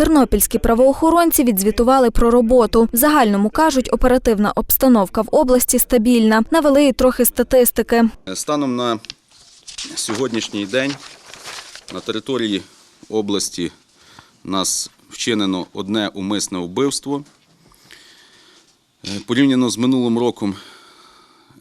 Тернопільські правоохоронці відзвітували про роботу. В загальному кажуть, оперативна обстановка в області стабільна. Навели й трохи статистики. Станом на сьогоднішній день на території області нас вчинено одне умисне вбивство. Е, Порівняно з минулим роком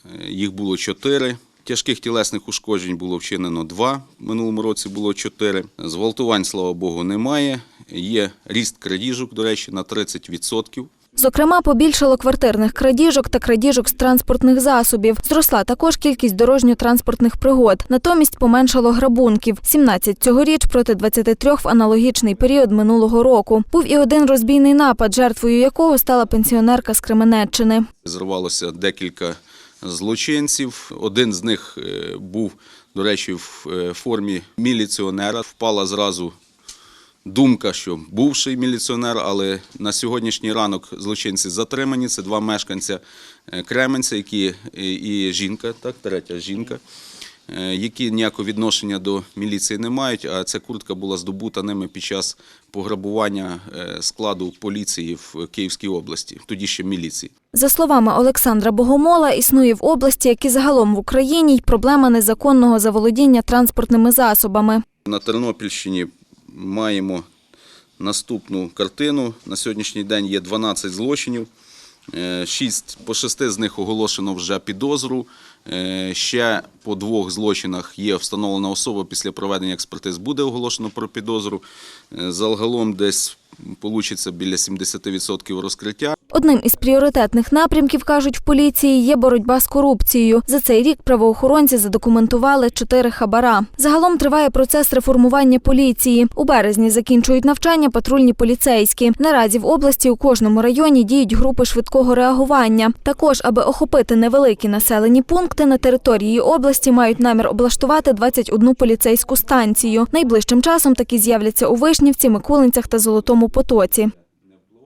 е, їх було чотири. Тяжких тілесних ушкоджень було вчинено два. В минулому році було чотири. Зґвалтувань, слава Богу, немає. Є ріст крадіжок, до речі, на 30%. Зокрема, побільшало квартирних крадіжок та крадіжок з транспортних засобів. Зросла також кількість дорожньо-транспортних пригод. Натомість поменшало грабунків – 17 цьогоріч проти 23 в аналогічний період минулого року. Був і один розбійний напад, жертвою якого стала пенсіонерка з Кременеччини. Зривалося декілька злочинців. Один з них е, був, до речі, в е, формі міліціонера. Впала зразу думка, що бувший міліціонер, але на сьогоднішній ранок злочинці затримані. Це два мешканця е, Кременця, які і і жінка, так, третя жінка. е, Які ніякого відношення до міліції не мають, а ця куртка була здобута ними під час пограбування е, складу поліції в Київській області, тоді ще міліції. За словами Олександра Богомола, існує в області, як і загалом в Україні, й проблема незаконного заволодіння транспортними засобами. На Тернопільщині маємо наступну картину. На сьогоднішній день є 12 злочинів. 6, по шести з них оголошено вже підозру. Е, Ще по двох злочинах є встановлена особа. Після проведення експертиз буде оголошено про підозру. Е, Загалом десь вийде біля 70% розкриття. Одним із пріоритетних напрямків, кажуть в поліції, є боротьба з корупцією. За цей рік правоохоронці задокументували чотири хабара. Загалом триває процес реформування поліції. У березні закінчують навчання патрульні поліцейські. Наразі в області у кожному районі діють групи швидкого реагування. Також, аби охопити невеликі населені пункти, на території області мають намір облаштувати 21 поліцейську станцію. Найближчим часом такі з'являться у Вишнівці, Микулинцях та Золотому Потоці.